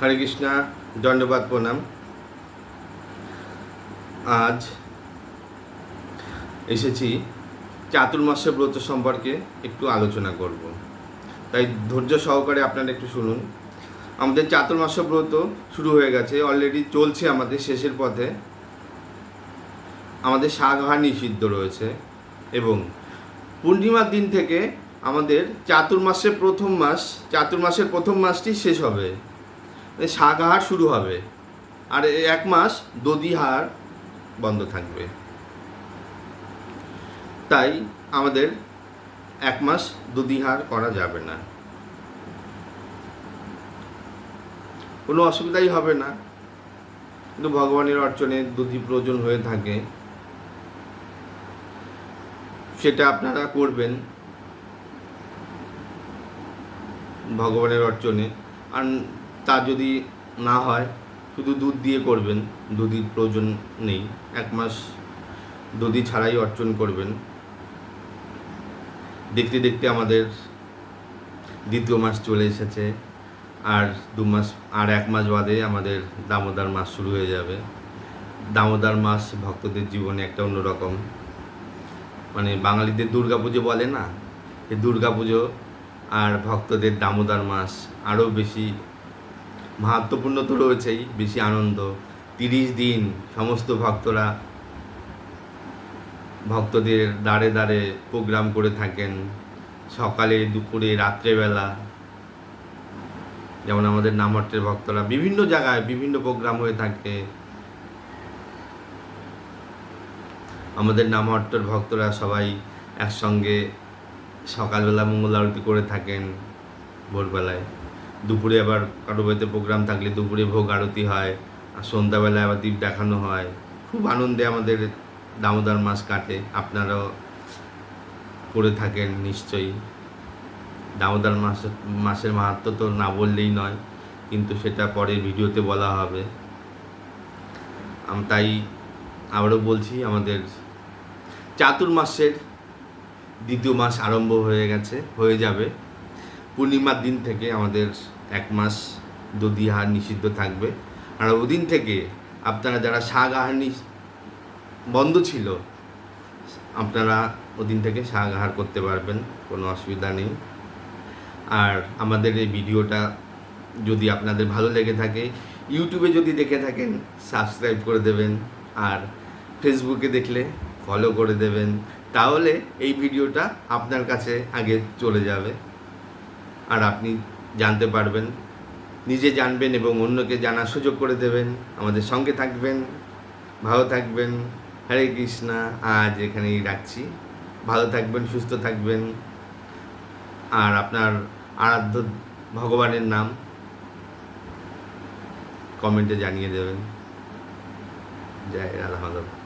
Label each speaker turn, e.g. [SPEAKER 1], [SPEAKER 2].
[SPEAKER 1] হরে কৃষ্ণা, দণ্ডবাদ, প্রণাম। আজ এসেছি চাতুর্মাস্য ব্রত সম্পর্কে একটু আলোচনা করব। তাই ধৈর্য সহকারে আপনারা একটু শুনুন। আমাদের চাতুর্মাস্য ব্রত শুরু হয়ে গেছে অলরেডি চলছে আমাদের শেষের পথে। আমাদের শাকহার নিষিদ্ধ রয়েছে এবং পূর্ণিমার দিন থেকে আমাদের চাতুর্মাসের প্রথম মাস, চাতুর্মাসের প্রথম মাসটি শেষ হবে। শাকহার শুরু হবে। আর এক মাস দধিহার বন্ধ থাকবে। তাই আমাদের এক মাস দধিহার করা যাবে না। কোনো অসুবিধাই হবে না। কিন্তু ভগবানের অর্চনে দধি প্রয়োজন হয়ে থাকে। সেটা আপনারা করবেন। ভগবানের অর্চনে। আর তা যদি না হয়, শুধু দুধ দিয়ে করবেন, দুধির প্রয়োজন নেই। এক মাস দধি ছাড়াই অর্চন করবেন। দেখতে দেখতে আমাদের দ্বিতীয় মাস চলে এসেছে, আর দু মাস, আর এক মাস বাদে আমাদের দামোদর মাস শুরু হয়ে যাবে। দামোদর মাস ভক্তদের জীবনে একটা অন্যরকম। মানে বাঙালিদের দুর্গা পুজো বলে না? এই দুর্গা পুজো আর ভক্তদের দামোদর মাস আরও বেশি মাহাত্মপূর্ণ তো রয়েছেই, বেশি আনন্দ। তিরিশ দিন সমস্ত ভক্তরা, ভক্তদের দাঁড়ে দাঁড়ে প্রোগ্রাম করে থাকেন। সকালে, দুপুরে, রাত্রেবেলা। যেমন আমাদের নামহট্টের ভক্তরা বিভিন্ন জায়গায় বিভিন্ন প্রোগ্রাম হয়ে থাকে। আমাদের নামহট্টের ভক্তরা সবাই একসঙ্গে সকালবেলা মঙ্গল আরতি করে থাকেন ভোরবেলায়। দুপুরে আবার কারও বাড়িতে প্রোগ্রাম থাকলে দুপুরে ভোগ আরতি হয়, আর সন্ধ্যাবেলায় আবার দ্বীপ দেখানো হয়। খুব আনন্দে আমাদের দামোদর মাস কাটে। আপনারাও করে থাকেন নিশ্চয়ই। দামোদর মাস, মাসের মাহাত্ম তো না বললেই নয়, কিন্তু সেটা পরের ভিডিওতে বলা হবে। আমি, তাই আবারও বলছি, আমাদের চাতুর্মাসের দ্বিতীয় মাস আরম্ভ হয়ে গেছে, হয়ে যাবে। পূর্ণিমার দিন থেকে আমাদের এক মাস দধি আহার নিষিদ্ধ থাকবে। আর ওদিন থেকে আপনারা যারা শাক আহার বন্ধ ছিল, আপনারা ওদিন থেকে শাক আহার করতে পারবেন, কোনো অসুবিধা নেই। আর আমাদের এই ভিডিওটা যদি আপনাদের ভালো লেগে থাকে, ইউটিউবে যদি দেখে থাকেন, সাবস্ক্রাইব করে দেবেন। আর ফেসবুকে দেখলে ফলো করে দেবেন, তাহলে এই ভিডিওটা আপনার কাছে আগে চলে যাবে। আর আপনি জানতে পারবেন, নিজে জানবেন এবং অন্যকে জানার সুযোগ করে দেবেন, আমাদের সঙ্গে থাকবেন, ভালো থাকবেন, হরে কৃষ্ণা, আজ এখানেই রাখছি। ভালো থাকবেন, সুস্থ থাকবেন। আর আপনার আরাধ্য ভগবানের নাম কমেন্টে জানিয়ে দেবেন। জয় রাধা মাধব।